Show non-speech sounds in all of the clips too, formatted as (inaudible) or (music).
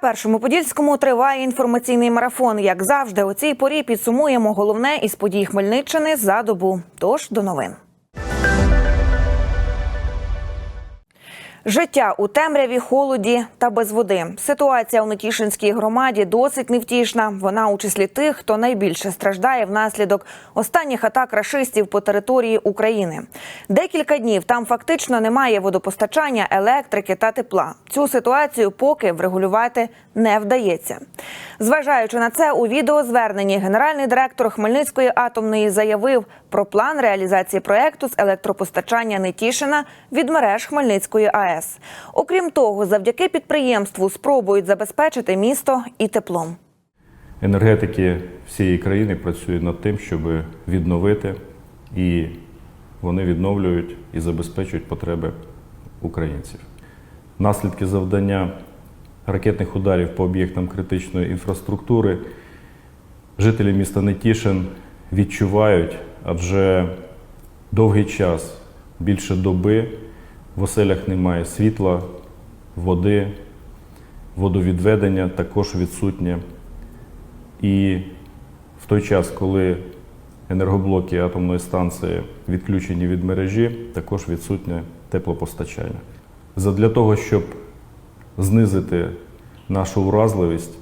Першому подільському триває інформаційний марафон. Як завжди, у цій порі підсумуємо головне із подій Хмельниччини за добу. Тож до новин. Життя у темряві, холоді та без води. Ситуація у Нетішинській громаді досить невтішна. Вона у числі тих, хто найбільше страждає внаслідок останніх атак рашистів по території України. Декілька днів там фактично немає водопостачання, електрики та тепла. Цю ситуацію поки врегулювати не вдається. Зважаючи на це, у відеозверненні генеральний директор Хмельницької атомної заявив про план реалізації проекту з електропостачання Нетішина від мереж Хмельницької АЕС. Окрім того, завдяки підприємству спробують забезпечити місто і теплом. Енергетики всієї країни працюють над тим, щоб відновити, і вони відновлюють і забезпечують потреби українців. Наслідки завдання ракетних ударів по об'єктам критичної інфраструктури жителі міста Нетішин відчувають, адже довгий час, більше доби, в оселях немає світла, води, водовідведення також відсутнє. І в той час, коли енергоблоки атомної станції відключені від мережі, також відсутнє теплопостачання. Задля того, щоб знизити нашу вразливість,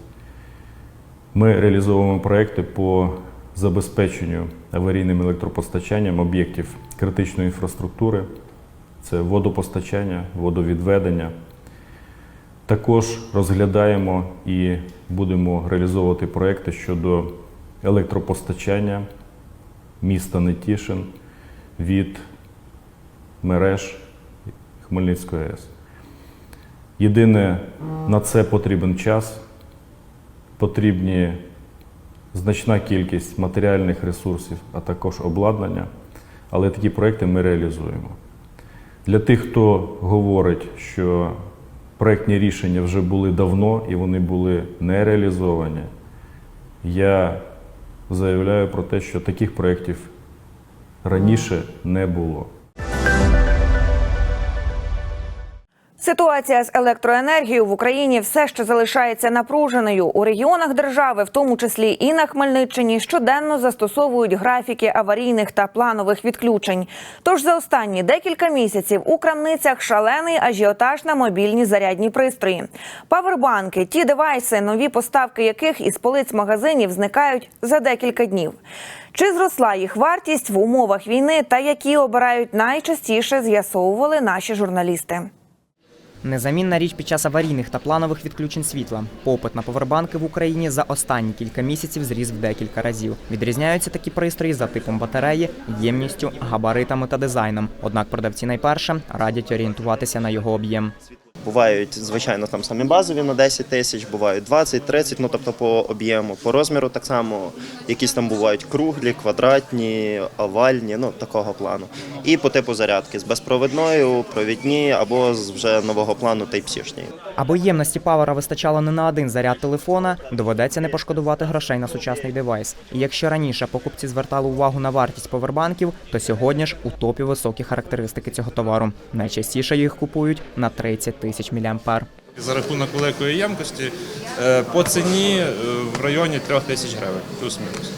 ми реалізовуємо проекти по забезпеченню аварійним електропостачанням об'єктів критичної інфраструктури, це водопостачання, водовідведення. Також розглядаємо і будемо реалізовувати проекти щодо електропостачання міста Нетішин від мереж Хмельницької АЕС. Єдине, на це потрібен час, потрібні значна кількість матеріальних ресурсів, а також обладнання, але такі проекти ми реалізуємо. Для тих, хто говорить, що проектні рішення вже були давно і вони були не реалізовані, я заявляю про те, що таких проєктів раніше не було. Ситуація з електроенергією в Україні все ще залишається напруженою. У регіонах держави, в тому числі і на Хмельниччині, щоденно застосовують графіки аварійних та планових відключень. Тож за останні декілька місяців у крамницях шалений ажіотаж на мобільні зарядні пристрої. Павербанки, ті девайси, нові поставки яких із полиць магазинів зникають за декілька днів. Чи зросла їх вартість в умовах війни та які обирають найчастіше, з'ясовували наші журналісти. Незамінна річ під час аварійних та планових відключень світла. Попит на повербанки в Україні за останні кілька місяців зріс в декілька разів. Відрізняються такі пристрої за типом батареї, ємністю, габаритами та дизайном. Однак продавці найперше радять орієнтуватися на його об'єм. Бувають, звичайно, там самі базові на 10 тисяч, бувають 20, 30, ну тобто по об'єму, по розміру так само. Якісь там бувають круглі, квадратні, овальні, ну такого плану. І по типу зарядки з безпровідною, провідні або з вже нового плану Type-C-шні. Аби ємності павера вистачало не на один заряд телефона, доведеться не пошкодувати грошей на сучасний девайс. І якщо раніше покупці звертали увагу на вартість повербанків, то сьогодні ж у топі високі характеристики цього товару. Найчастіше їх купують на 30 тисяч міліампер. За рахунок великої ємкості е, по ціні е, в районі 3 тисяч гривень, плюс-мінус.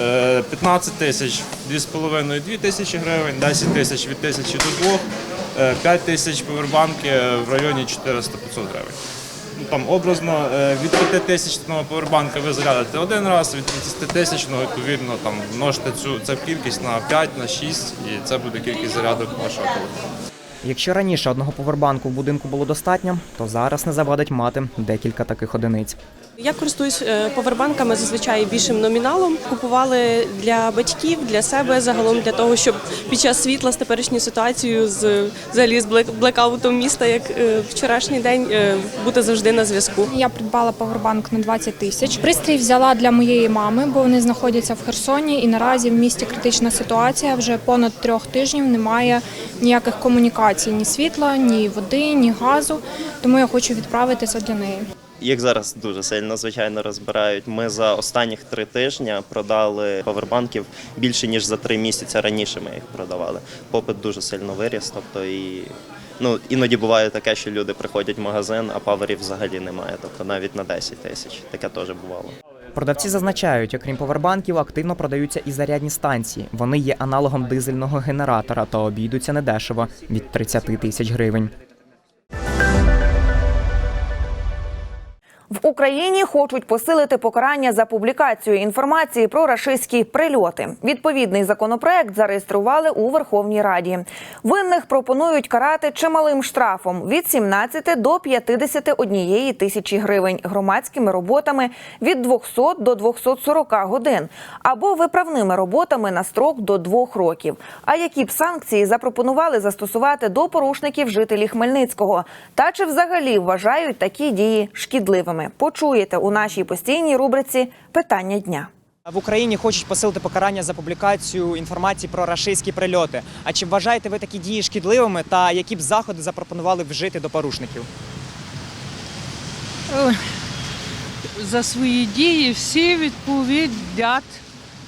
Е, 15 тисяч 2,5-2 тисячі гривень, 10 тисяч від тисячі до 2, 5 тисяч повербанки в районі 400-500 гривень. Ну, Там образно е, від 5 тисячного повербанка ви зарядите один раз, від 50 тисячного відповідно там множите цю, цю кількість на 5, на 6 і це буде кількість зарядок вашого телефону. Якщо раніше одного повербанку в будинку було достатньо, то зараз не завадить мати декілька таких одиниць. Я користуюсь е, повербанками зазвичай більшим номіналом. Купували для батьків, для себе загалом для того, щоб під час світла з теперішньою ситуацією з взагалі з блекаутом міста, як е, вчорашній день, е, бути завжди на зв'язку. Я придбала павербанк на 20 тисяч. Пристрій взяла для моєї мами, бо вони знаходяться в Херсоні, і наразі в місті критична ситуація. Вже понад трьох тижнів немає ніяких комунікацій, ні світла, ні води, ні газу. Тому я хочу відправити це для неї. Їх зараз дуже сильно, звичайно, розбирають. Ми за останніх три тижні продали павербанків більше ніж за три місяці раніше. Ми їх продавали. Попит дуже сильно виріс. Тобто і ну іноді буває таке, що люди приходять в магазин, а паверів взагалі немає. Тобто навіть на 10 тисяч. Таке теж бувало. Продавці зазначають, окрім повербанків, активно продаються і зарядні станції. Вони є аналогом дизельного генератора та обійдуться недешево від 30 тисяч гривень. В Україні хочуть посилити покарання за публікацію інформації про рашистські прильоти. Відповідний законопроект зареєстрували у Верховній Раді. Винних пропонують карати чималим штрафом від 17 до 51 тисячі гривень, громадськими роботами від 200 до 240 годин або виправними роботами на строк до двох років. А які б санкції запропонували застосувати до порушників жителі Хмельницького? Та чи взагалі вважають такі дії шкідливими? Почуєте у нашій постійній рубриці Питання дня. В Україні хочуть посилити покарання за публікацію інформації про рашистські прильоти. А чи вважаєте ви такі дії шкідливими та які б заходи запропонували вжити до порушників? За свої дії всі відповідять,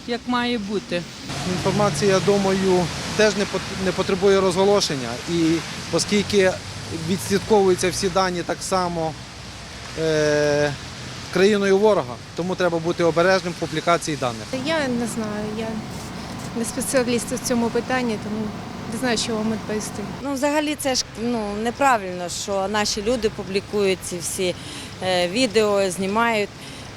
як має бути. Інформація, я думаю, теж не потребує розголошення. І оскільки відслідковуються всі дані так само країною ворога, тому треба бути обережним в публікації даних. Я не знаю, я не спеціаліст у цьому питанні, тому не знаю, що вам відповісти. Ну, взагалі, це ж ну неправильно, що наші люди публікують ці всі е, відео, знімають.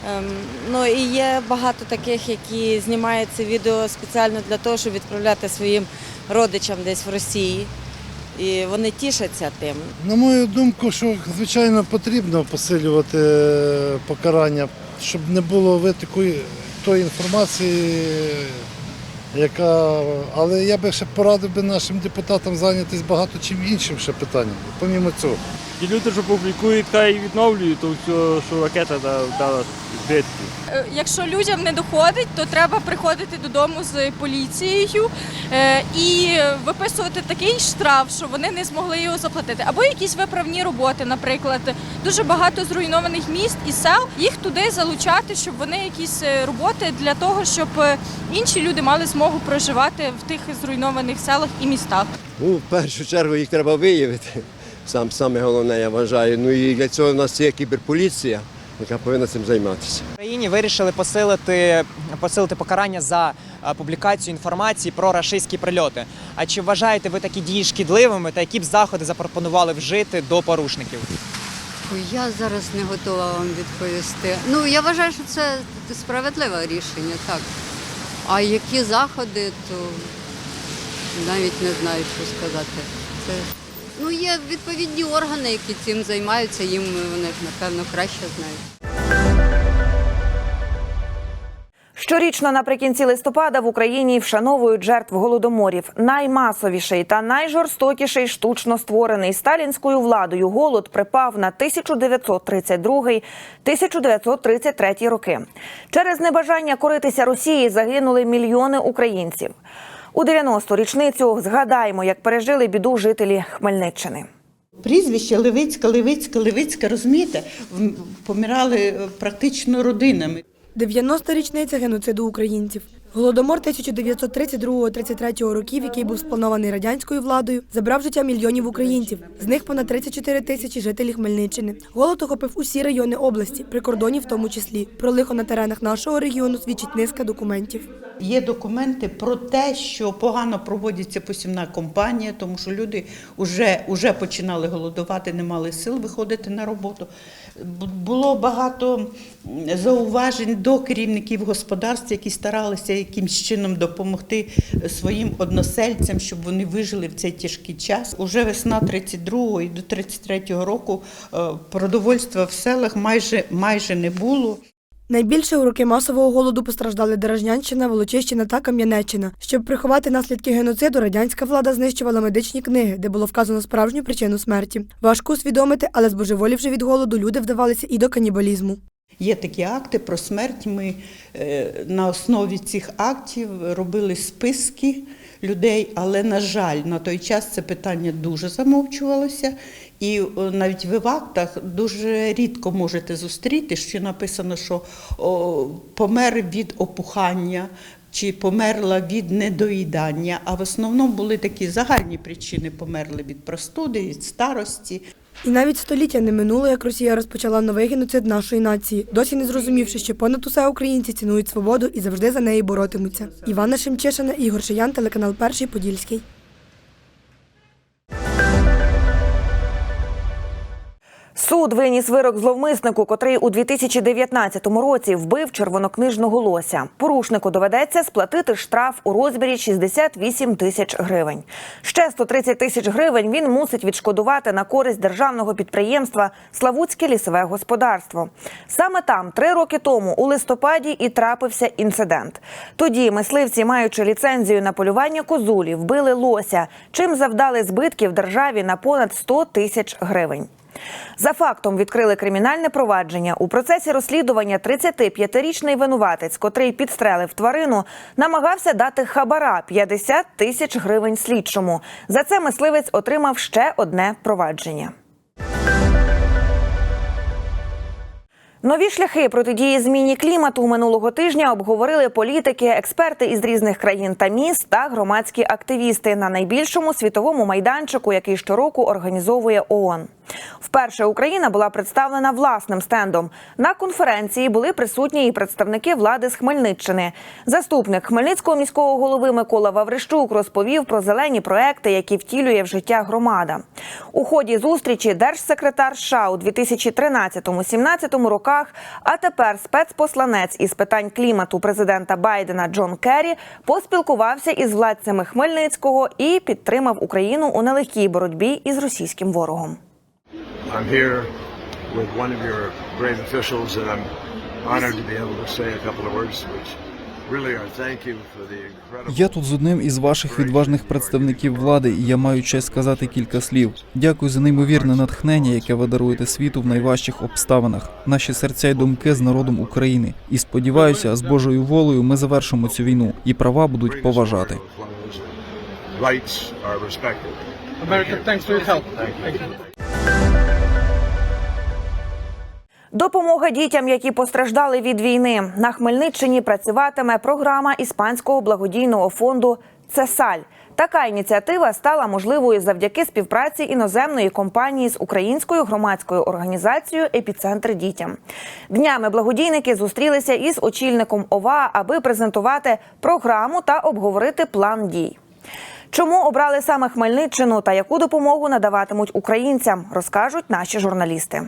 Ем, ну і є багато таких, які знімають це відео спеціально для того, щоб відправляти своїм родичам десь в Росії. І вони тішаться тим. На мою думку, що звичайно потрібно посилювати е, покарання, щоб не було витоку тої інформації, яка. Але я би ще порадив би нашим депутатам зайнятися багато чим іншим ще питанням, помімо цього. І люди, що публікують, хай відновлюють то все, що ракета дала збитки. Е, Якщо людям не доходить, то треба приходити додому з поліцією е, і виписувати такий штраф, що вони не змогли його заплатити. Або якісь виправні роботи, наприклад, дуже багато зруйнованих міст і сел, їх туди залучати, щоб вони якісь е, роботи для того, щоб інші люди мали змогу проживати в тих зруйнованих селах і містах. Ну, в першу чергу їх треба виявити. Сам саме головне, я вважаю. Ну і для цього у нас є кіберполіція, яка повинна цим займатися. В Україні вирішили посилити, посилити покарання за е, публікацію інформації про рашистські прильоти. А чи вважаєте ви такі дії шкідливими та які б заходи запропонували вжити до порушників? Я зараз не готова вам відповісти. Ну, я вважаю, що це справедливе рішення, так. А які заходи, то навіть не знаю, що сказати. Це... Ну, є відповідні органи, які цим займаються, їм вони напевно, краще знають. Щорічно наприкінці листопада в Україні вшановують жертв голодоморів. Наймасовіший та найжорстокіший штучно створений сталінською владою голод припав на 1932-1933 роки. Через небажання коритися Росії загинули мільйони українців. У 90-ту річницю згадаємо, як пережили біду жителі Хмельниччини. Прізвище Левицька, Левицька, Левицька, розумієте, в- помирали е, практично родинами. 90-та річниця геноциду українців. Голодомор 1932-33 років, який був спланований радянською владою, забрав життя мільйонів українців. З них понад 34 тисячі жителів Хмельниччини. Голод охопив усі райони області, прикордонів в тому числі. Про лихо на теренах нашого регіону свідчить низка документів. Є документи про те, що погано проводиться посівна кампанія, тому що люди вже, вже починали голодувати, не мали сил виходити на роботу. Бу- Було багато зауважень до керівників господарств, які старалися якимсь чином допомогти своїм односельцям, щоб вони вижили в цей тяжкий час. Уже весна 32-го і до 33-го року е, продовольства в селах майже, майже не було. Найбільше у роки масового голоду постраждали Дорожнянщина, Волочищина та Кам'янеччина. Щоб приховати наслідки геноциду, радянська влада знищувала медичні книги, де було вказано справжню причину смерті. Важко усвідомити, але збожеволівши від голоду, люди вдавалися і до канібалізму. Є такі акти про смерть. Ми е, на основі цих актів робили списки людей, але, на жаль, на той час це питання дуже замовчувалося. І е, навіть ви в актах дуже рідко можете зустріти, що написано, що помер від опухання. Чи померла від недоїдання, а в основному були такі загальні причини: померли від простуди, від старості. І навіть століття не минуло, як Росія розпочала новий геноцид нашої нації, досі не зрозумівши, що понад усе українці цінують свободу і завжди за неї боротимуться. Івана Шемчешина, Ігор Шиян, телеканал Перший Подільський. Суд виніс вирок зловмиснику, котрий у 2019 році вбив червонокнижного лося. Порушнику доведеться сплатити штраф у розмірі 68 тисяч гривень. Ще 130 тисяч гривень він мусить відшкодувати на користь державного підприємства Славутське лісове господарство. Саме там три роки тому, у листопаді, і трапився інцидент. Тоді мисливці, маючи ліцензію на полювання козулі, вбили лося, чим завдали збитків державі на понад 100 тисяч гривень. За фактом відкрили кримінальне провадження. У процесі розслідування 35-річний винуватець, котрий підстрелив тварину, намагався дати хабара 50 тисяч гривень слідчому. За це мисливець отримав ще одне провадження. Нові шляхи протидії зміні клімату минулого тижня обговорили політики, експерти із різних країн та міст та громадські активісти на найбільшому світовому майданчику, який щороку організовує ООН. Вперше Україна була представлена власним стендом. На конференції були присутні і представники влади з Хмельниччини. Заступник Хмельницького міського голови Микола Ваврищук розповів про зелені проекти, які втілює в життя громада. У ході зустрічі держсекретар США у 2013-17 роках, а тепер спецпосланець із питань клімату президента Байдена Джон Керрі поспілкувався із владцями Хмельницького і підтримав Україну у нелегкій боротьбі із російським ворогом. I'm here with one of your great officials, and I'm honored to be able to say a couple of words, which really are thank you for the incredible. Я тут з одним із ваших відважних представників влади, і я маю честь сказати кілька слів. Дякую за неймовірне натхнення, яке ви даруєте світу в найважчих обставинах. Наші серця й думки з народом України. І сподіваюся, з Божою волею ми завершимо цю війну, і права будуть поважати. Rights are respected. America, thanks for your help. Thank you. Допомога дітям, які постраждали від війни. На Хмельниччині працюватиме програма іспанського благодійного фонду Цесаль. Така ініціатива стала можливою завдяки співпраці іноземної компанії з українською громадською організацією Епіцентр дітям. Днями благодійники зустрілися із очільником ОВА, аби презентувати програму та обговорити план дій. Чому обрали саме Хмельниччину та яку допомогу надаватимуть українцям, розкажуть наші журналісти.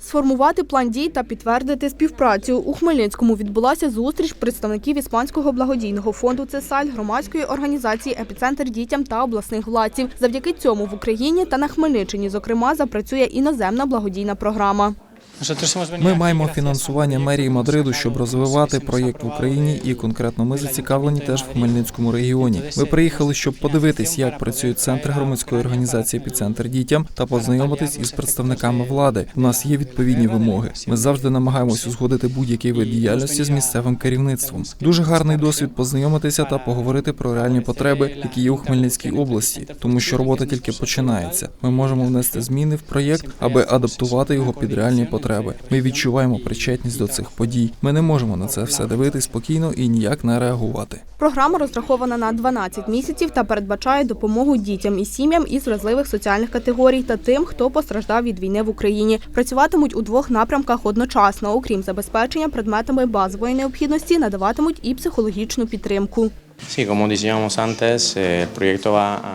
Сформувати план дій та підтвердити співпрацю. У Хмельницькому відбулася зустріч представників іспанського благодійного фонду «Цесаль», громадської організації «Епіцентр дітям» та обласних владців. Завдяки цьому в Україні та на Хмельниччині, зокрема, запрацює іноземна благодійна програма. Ми маємо фінансування мерії Мадриду, щоб розвивати проєкт в Україні, і конкретно ми зацікавлені теж в Хмельницькому регіоні. Ми приїхали, щоб подивитись, як працює центр громадської організації «Епіцентр дітям та познайомитись із представниками влади. У нас є відповідні вимоги. Ми завжди намагаємось узгодити будь-який вид діяльності з місцевим керівництвом. Дуже гарний досвід познайомитися та поговорити про реальні потреби, які є у Хмельницькій області, тому що робота тільки починається. Ми можемо внести зміни в проєкт, аби адаптувати його під реальні потреби. Ми відчуваємо причетність до цих подій. Ми не можемо на це все дивитись спокійно і ніяк не реагувати. Програма розрахована на 12 місяців та передбачає допомогу дітям і сім'ям із вразливих соціальних категорій та тим, хто постраждав від війни в Україні. Працюватимуть у двох напрямках одночасно. Окрім забезпечення предметами базової необхідності, надаватимуть і психологічну підтримку.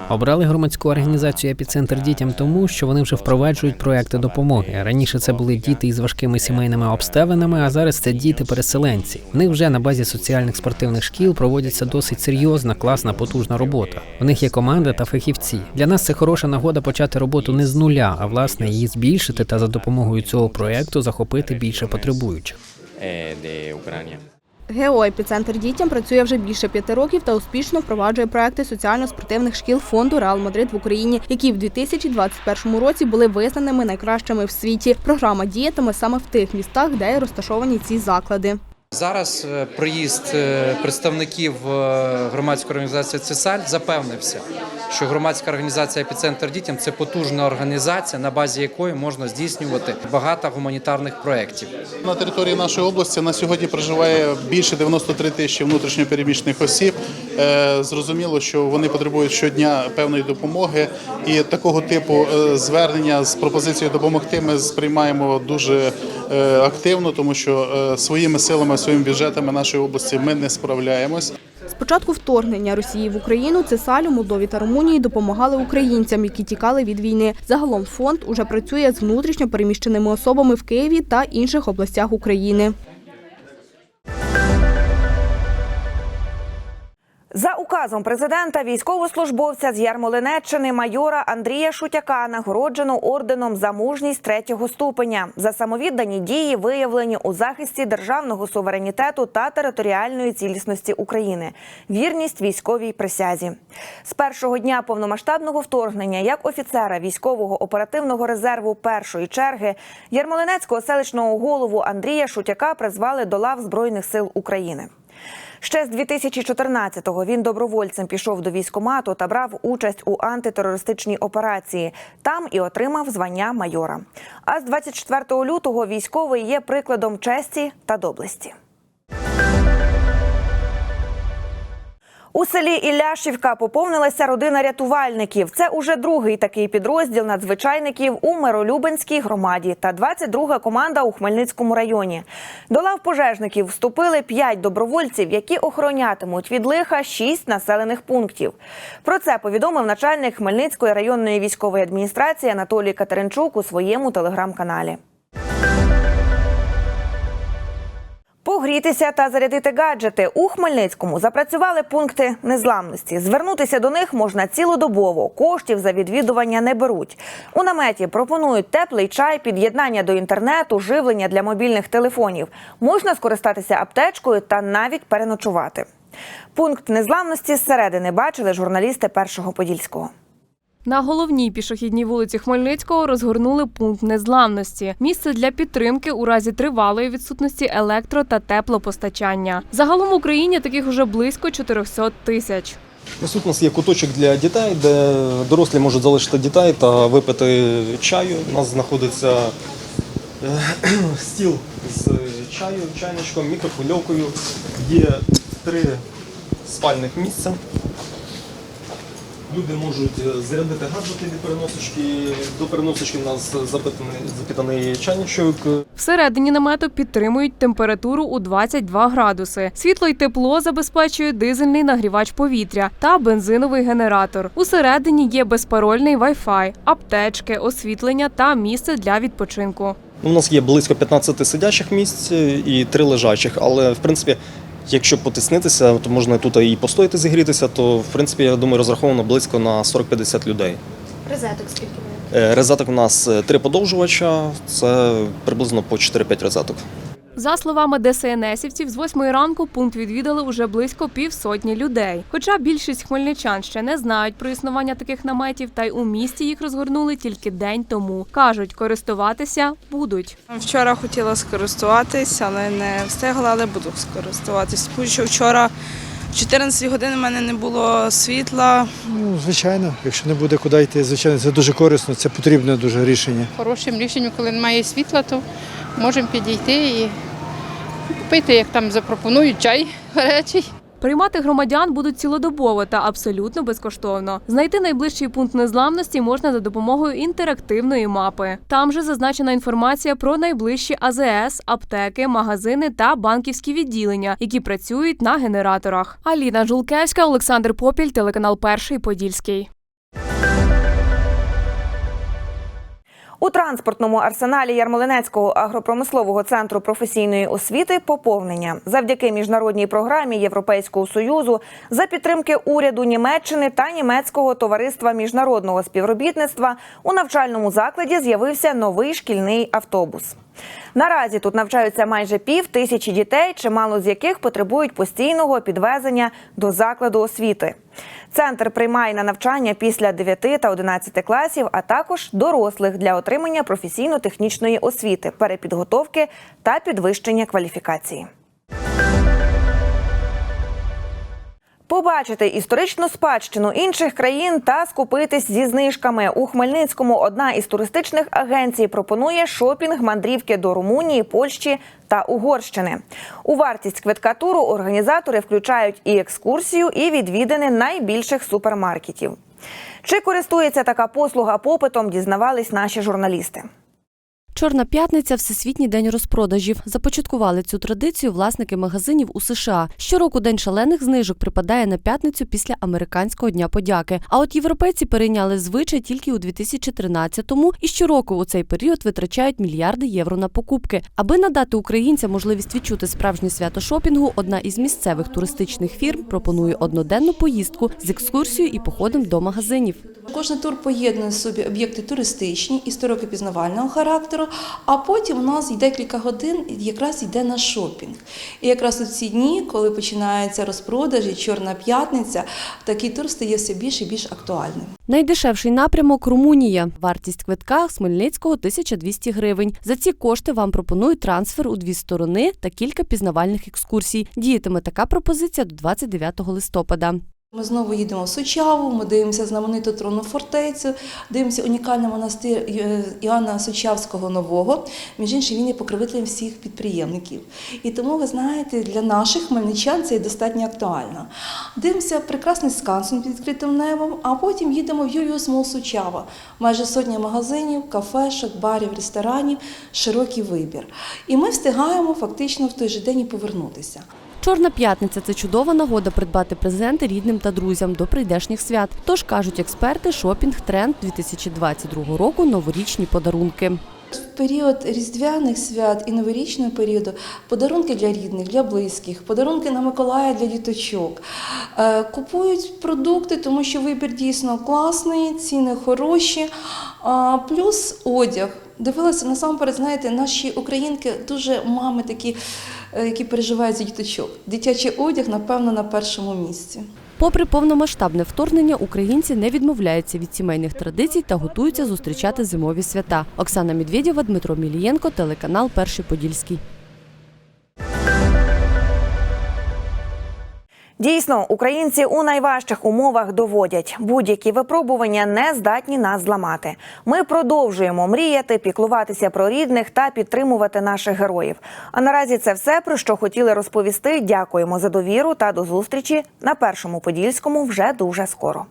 Обрали громадську організацію Епіцентр дітям тому, що вони вже впроваджують проекти допомоги. Раніше це були діти із важкими сімейними обставинами, а зараз це діти-переселенці. В них вже на базі соціальних спортивних шкіл проводиться досить серйозна, класна, потужна робота. У них є команда та фахівці. Для нас це хороша нагода почати роботу не з нуля, а власне її збільшити та за допомогою цього проекту захопити більше потребуючих. eh, de ГЕО «Епіцентр дітям працює вже більше п'яти років та успішно впроваджує проекти соціально-спортивних шкіл фонду Реал Мадрид в Україні, які в 2021 році були визнаними найкращими в світі. Програма діятиме саме в тих містах, де розташовані ці заклади. Зараз е, приїзд е, представників е, громадської організації ЦИСАЛЬ запевнився, що громадська організація «Епіцентр дітям це потужна організація, на базі якої можна здійснювати багато гуманітарних проєктів. На території нашої області на сьогодні проживає більше 93 тисячі внутрішньопереміщених осіб. Зрозуміло, що вони потребують щодня певної допомоги, і такого типу звернення з пропозицією допомогти ми сприймаємо дуже активно, тому що е, своїми силами, своїми бюджетами нашої області ми не справляємось. Спочатку вторгнення Росії в Україну Цесалю, Молдові та Румунії допомагали українцям, які тікали від війни. Загалом фонд уже працює з внутрішньо переміщеними особами в Києві та інших областях України. За указом президента військовослужбовця з Ярмолинеччини майора Андрія Шутяка нагороджено орденом за мужність третього ступеня за самовіддані дії, виявлені у захисті державного суверенітету та територіальної цілісності України, вірність військовій присязі. З першого дня повномасштабного вторгнення як офіцера військового оперативного резерву першої черги Ярмолинецького селищного голову Андрія Шутяка призвали до лав збройних сил України. Ще з 2014-го він добровольцем пішов до військомату та брав участь у антитерористичній операції. Там і отримав звання майора. А з 24 лютого військовий є прикладом честі та доблесті. У селі Ілляшівка поповнилася родина рятувальників. Це уже другий такий підрозділ надзвичайників у Миролюбинській громаді та 22-га команда у Хмельницькому районі. До лав пожежників вступили 5 добровольців, які охоронятимуть від лиха 6 населених пунктів. Про це повідомив начальник Хмельницької районної військової адміністрації Анатолій Катеринчук у своєму телеграм-каналі. Погрітися та зарядити гаджети у Хмельницькому запрацювали пункти незламності. Звернутися до них можна цілодобово. Коштів за відвідування не беруть. У наметі пропонують теплий чай, під'єднання до інтернету, живлення для мобільних телефонів. Можна скористатися аптечкою та навіть переночувати. Пункт незламності зсередини бачили журналісти першого подільського. На головній пішохідній вулиці Хмельницького розгорнули пункт незламності місце для підтримки у разі тривалої відсутності електро та теплопостачання. Загалом в Україні таких уже близько 400 тисяч. Ось тут нас є куточок для дітей, де дорослі можуть залишити дітей та випити чаю. У нас знаходиться е, (clears throat) стіл з чаю, чайничком, мікрохвильовкою. Є три спальних місця. Люди можуть е, зарядити гаджети від переносочки. До переносочки у нас запитаний, запитаний чайничок. Всередині намету підтримують температуру у 22 градуси. Світло й тепло забезпечує дизельний нагрівач повітря та бензиновий генератор. Усередині є безпарольний Wi-Fi, аптечки, освітлення та місце для відпочинку. У нас є близько 15 сидячих місць і три лежачих, але в принципі. Якщо потиснитися, то можна тут і постояти зігрітися, то в принципі я думаю розраховано близько на 40-50 людей. Резеток скільки буде? Резеток у нас е, три подовжувача, це приблизно по 4-5 розеток. За словами ДСНСівців, з восьмої ранку пункт відвідали уже близько півсотні людей. Хоча більшість хмельничан ще не знають про існування таких наметів, та й у місті їх розгорнули тільки день тому. кажуть, користуватися будуть. Вчора хотіла скористуватися, але не встигла, але буду скористуватись. Тому що вчора 14 годин в мене не було світла. Ну, звичайно, якщо не буде куди йти, звичайно, це дуже корисно, це потрібне дуже рішення. Хорошим рішенням, коли немає світла, то можемо підійти і купити, як там запропонують, чай гарячий. Приймати громадян будуть цілодобово та абсолютно безкоштовно. Знайти найближчий пункт незламності можна за допомогою інтерактивної мапи. Там же зазначена інформація про найближчі АЗС, аптеки, магазини та банківські відділення, які працюють на генераторах. Аліна Жулкевська, Олександр Попіль, телеканал Перший Подільський. У транспортному арсеналі Ярмолинецького агропромислового центру професійної освіти поповнення завдяки міжнародній програмі Європейського союзу за підтримки уряду Німеччини та німецького товариства міжнародного співробітництва у навчальному закладі з'явився новий шкільний автобус. Наразі тут навчаються майже пів тисячі дітей, чимало з яких потребують постійного підвезення до закладу освіти. Центр приймає на навчання після 9 та 11 класів, а також дорослих для отримання професійно-технічної освіти, перепідготовки та підвищення кваліфікації. Побачити історичну спадщину інших країн та скупитись зі знижками у Хмельницькому. Одна із туристичних агенцій пропонує шопінг мандрівки до Румунії, Польщі та Угорщини. У вартість квитка туру організатори включають і екскурсію, і відвідини найбільших супермаркетів. Чи користується така послуга попитом, дізнавались наші журналісти. Чорна п'ятниця всесвітній день розпродажів. Започаткували цю традицію власники магазинів у США. Щороку день шалених знижок припадає на п'ятницю після американського дня подяки. А от європейці перейняли звичай тільки у 2013-му і щороку у цей період витрачають мільярди євро на покупки. Аби надати українцям можливість відчути справжнє свято шопінгу, одна із місцевих туристичних фірм пропонує одноденну поїздку з екскурсією і походом до магазинів. Кожний тур поєднує собі об'єкти туристичні, історико-пізнавального характеру, а потім у нас декілька годин якраз йде на шопінг. І якраз у ці дні, коли починаються розпродажі, Чорна п'ятниця, такий тур стає все більш і більш актуальним. Найдешевший напрямок Румунія. Вартість квитка Хмельницького 1200 гривень. За ці кошти вам пропонують трансфер у дві сторони та кілька пізнавальних екскурсій. Діятиме така пропозиція до 29 листопада. Ми знову їдемо в Сучаву, ми дивимося знамениту тронну фортецю, дивимося унікальний монастир е, Іоанна Сучавського Нового. Між іншим, він є покровителем всіх підприємників. І тому, ви знаєте, для наших хмельничан це достатньо актуально. Дивимося прекрасний скансен під відкритим небом, а потім їдемо в Юліус Мол Сучава. Майже сотня магазинів, кафешок, барів, ресторанів, широкий вибір. І ми встигаємо фактично в той же день і повернутися. Чорна п'ятниця це чудова нагода придбати презенти рідним та друзям до прийдешніх свят. Тож кажуть експерти, шопінг тренд 2022 року новорічні подарунки. В період різдвяних свят і новорічного періоду подарунки для рідних, для близьких, подарунки на Миколая для діточок. Е, Купують продукти, тому що вибір дійсно класний, ціни хороші, плюс одяг. Дивилася насамперед, знаєте, наші українки дуже мами такі, е, які переживають за діточок. Дитячий одяг, напевно, на першому місці. Попри повномасштабне вторгнення, українці не відмовляються від сімейних традицій та готуються зустрічати зимові свята. Оксана Медведєва, Дмитро Мілієнко, телеканал Перший Подільський. Дійсно, українці у найважчих умовах доводять будь-які випробування не здатні нас зламати. Ми продовжуємо мріяти, піклуватися про рідних та підтримувати наших героїв. А наразі це все про що хотіли розповісти. Дякуємо за довіру та до зустрічі на першому подільському вже дуже скоро.